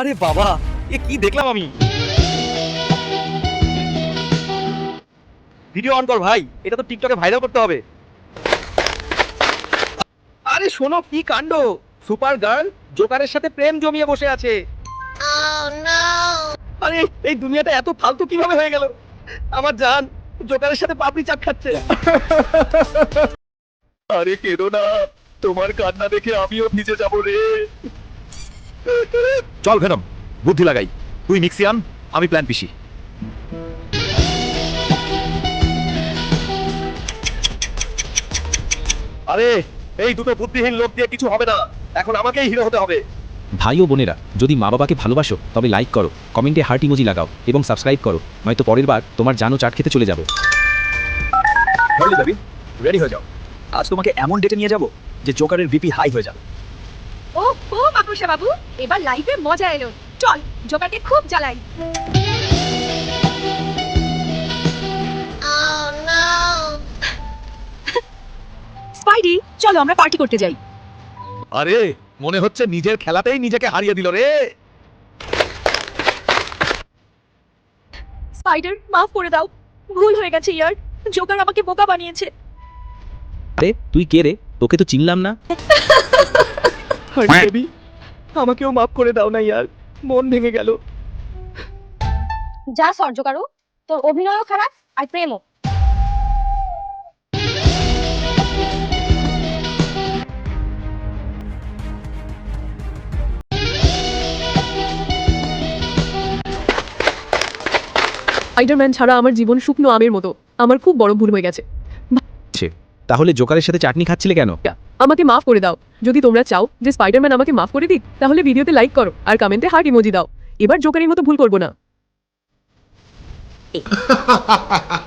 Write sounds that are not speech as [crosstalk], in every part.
আরে বাবা এ কি দেখলাম আমি? ভিডিও অন কর ভাই এটা তো টিকটকে ভাইরাল করতে হবে। আরে শোনো কি কাণ্ড সুপার গার্ল জোকারের সাথে প্রেম জমিয়ে বসে আছে। আরে এই দুনিয়াটা এত ফালতু কীভাবে হয়ে গেল? আমার জান জোকারের সাথে পাপড়ি চাট খাচ্ছে। আরে কেঁদো না তোমার কান্না দেখে আমিও ভিজে যাব রে। চল ভেনম বুদ্ধি লাগাই। তুই মিক্সিয়ান আমি প্ল্যান পিসি। আরে এই দুটো বুদ্ধিহীন লোক দিয়ে কিছু হবে না। এখন আমাকেই হিরো হতে হবে। ভাই ও বোনেরা যদি মা বাবাকে ভালোবাসো তবে লাইক করো কমেন্টে হার্ট ইমোজি লাগাও এবং সাবস্ক্রাইব করো নয়তো পরের বার তোমার জানো চাট খেতে চলে যাব। রেডি হয়ে যাও। আজ তোমাকে এমন ডেটে নিয়ে যাব যে জোকারের বিপি হাই হয়ে যাবে। ও মাকড়সা বাবু এবার লাইফে মজা এলো। চল জোকারকে খুব জ্বালাই। স্পাইডি চলো আমরা পার্টি করতে যাই। আরে মনে হচ্ছে নিজের খেলাতেই নিজেকে হারিয়ে দিল রে। স্পাইডার মাফ করে দাও। ভুল হয়ে গেছে ইয়ার। জোকার আমাকে বোকা বানিয়েছে। আরে তুই কে রে? তোকে তো চিনলাম না। [laughs] আরে বেবি আমাকেও মাফ করে দাও না ইয়ার। মন ভেঙে গেল। যা সহ্য করো তোর অভিনয়ও খারাপ আর প্রেমও। স্পাইডারম্যান ছাড়া আমার জীবন শুকনো আমের মতো। আমার খুব বড় ভুল হয়ে গেছে। তাহলে জোকারের সাথে চাটনি খাচ্ছিলে কেন? আমাকে মাফ করে দাও। যদি তোমরা চাও যে স্পাইডারম্যান আমাকে মাফ করে দিক তাহলে ভিডিওতে লাইক করো আর কমেন্টে হার্ট ইমোজি দাও। এবার জোকারের মতো ভুল করব না।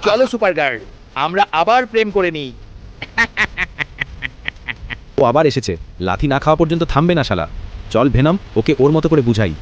চলো সুপার গার্ড আমরা আবার প্রেম করে নিই। ও আবার এসেছে। লাথি না খাওয়া পর্যন্ত থামবে না শালা। চল ভেনাম ওকে ওর মতো করে বুঝাই।